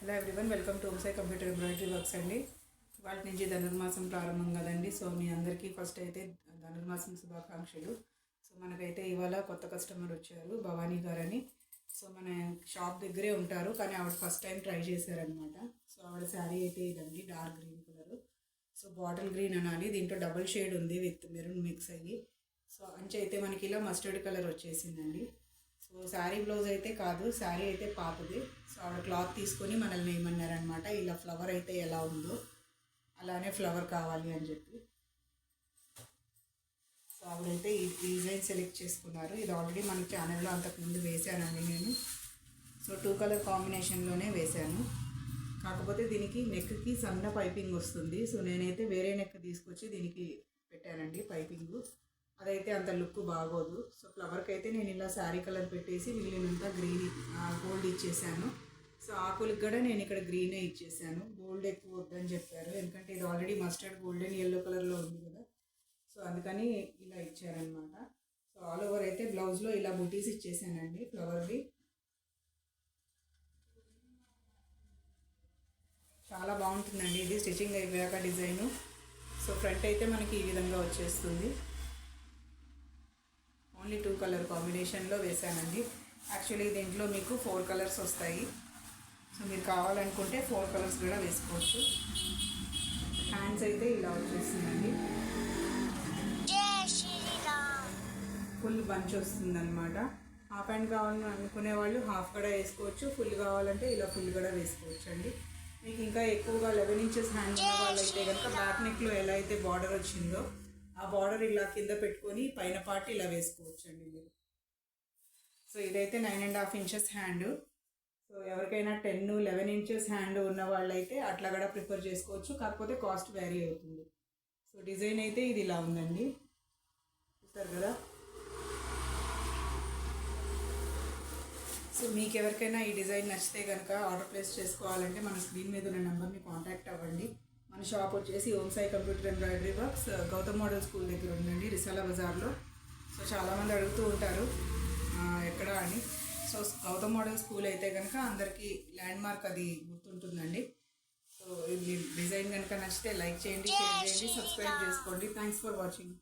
Hello everyone welcome to Omsai computer embroidery works అండి. వాటి నుంచి ధనుర్మాసం ప్రారంభం కదండి. సో మీ అందరికీ ఫస్ట్ అయితే ధనుర్మాసం శుభాకాంక్షలు. సో మనకైతే ఇవాళ కొత్త కస్టమర్ వచ్చారు భవానీ గారని. సో మన షాప్ దగ్గరే ఉంటారు కానీ ఆవిడ ఫస్ట్ టైం ట్రై చేశారనమాట సో ఆవిడ శారీ అయితే ఇదండి dark green colour so bottle green అనాలి దీంట్లో డబుల్ షేడ్ ఉంది విత్ మెరూన్ మిక్స్ అయ్యి. సో అంచు అయితే మనకి ఇలా మస్టర్డ్ కలర్ వచ్చేసిందండి. సో శారీ బ్లౌజ్ అయితే కాదు శారీ అయితే పాతది. సో ఆవిడ క్లాత్ తీసుకొని మనల్ని ఏమన్నారనమాట ఇలా ఫ్లవర్ అయితే ఎలా ఉందో అలానే ఫ్లవర్ కావాలి అని చెప్పి. సో ఆవిడైతే ఈ డిజైన్ సెలెక్ట్ చేసుకున్నారు. ఇది ఆల్రెడీ మన ఛానల్లో అంతకుముందు వేశానండి నేను. సో టూ కలర్ కాంబినేషన్లోనే వేశాను. కాకపోతే దీనికి నెక్కి సన్న పైపింగ్ వస్తుంది. సో నేనైతే వేరే నెక్ తీసుకొచ్చి దీనికి పెట్టానండి పైపింగ్ అదైతే అంత లుక్ బాగోదు. సో ఫ్లవర్కి అయితే నేను ఇలా శారీ కలర్ పెట్టేసి మిగిలినంతా గ్రీన్ గోల్డ్ ఇచ్చేసాను. సో ఆకులకు కూడా నేను ఇక్కడ గ్రీనే ఇచ్చేసాను. గోల్డ్ ఎక్కువ వద్దని చెప్పారు. ఎందుకంటే ఇది ఆల్రెడీ మస్టర్డ్ గోల్డెన్ ఎల్లో కలర్లో ఉంది కదా. సో అందుకని ఇలా ఇచ్చారనమాట సో ఆల్ ఓవర్ అయితే బ్లౌజ్లో ఇలా బుటీస్ ఇచ్చేసానండి ఫ్లవర్వి. చాలా బాగుంటుందండి. ఇది స్టిచ్చింగ్ అయిపోయాక డిజైను. సో ఫ్రంట్ అయితే మనకి ఈ విధంగా వచ్చేస్తుంది. ఓన్లీ టూ కలర్ కాంబినేషన్లో వేసానండి యాక్చువల్లీ దీంట్లో మీకు ఫోర్ కలర్స్ వస్తాయి. సో మీరు కావాలనుకుంటే ఫోర్ కలర్స్ కూడా వేసుకోవచ్చు. హ్యాండ్స్ అయితే ఇలా వచ్చేస్తుందండి. ఫుల్ బంచ్ వస్తుందన్నమాట. హాఫ్ హ్యాండ్ కావాలని అనుకునే వాళ్ళు హాఫ్ కూడా వేసుకోవచ్చు. ఫుల్ కావాలంటే ఇలా ఫుల్ కూడా వేసుకోవచ్చు అండి మీకు ఇంకా ఎక్కువగా లెవెన్ ఇంచెస్ హ్యాండ్ ఉన్న వాళ్ళైతే కనుక బ్యాక్ నెక్లో ఎలా అయితే బార్డర్ వచ్చిందో ఆ బార్డర్ ఇలా కింద పెట్టుకొని పైన పార్ట్ ఇలా వేసుకోవచ్చు అండి మీరు. సో ఇదైతే nine and half inches hand so ఎవరికైనా టెన్ లెవెన్ ఇంచెస్ హ్యాండ్ ఉన్న వాళ్ళైతే అట్లా కూడా ప్రిఫర్ చేసుకోవచ్చు. కాకపోతే కాస్ట్ వ్యారీ అవుతుంది. సో డిజైన్ అయితే ఇది ఇలా ఉందండి. చూస్తారు కదా? సో మీకు ఎవరికైనా ఈ డిజైన్ నచ్చితే కనుక ఆర్డర్ ప్లేస్ చేసుకోవాలంటే మన స్క్రీన్ మీద ఉన్న నెంబర్ని కాంటాక్ట్ అవ్వండి. షాప్ వచ్చేసి Om Sai computer embroidery works Gautam model school దగ్గర ఉందండి రిసాలా బజార్లో. సో చాలామంది అడుగుతూ ఉంటారు ఎక్కడ అని. సో గౌతమ్ మోడల్ స్కూల్ అయితే కనుక అందరికీ ల్యాండ్ మార్క్ అది గుర్తుంటుందండి. సో ఇది డిజైన్ కనుక నచ్చితే లైక్ చేయండి షేర్ చేయండి సబ్స్క్రైబ్ చేసుకోండి. Thanks for watching.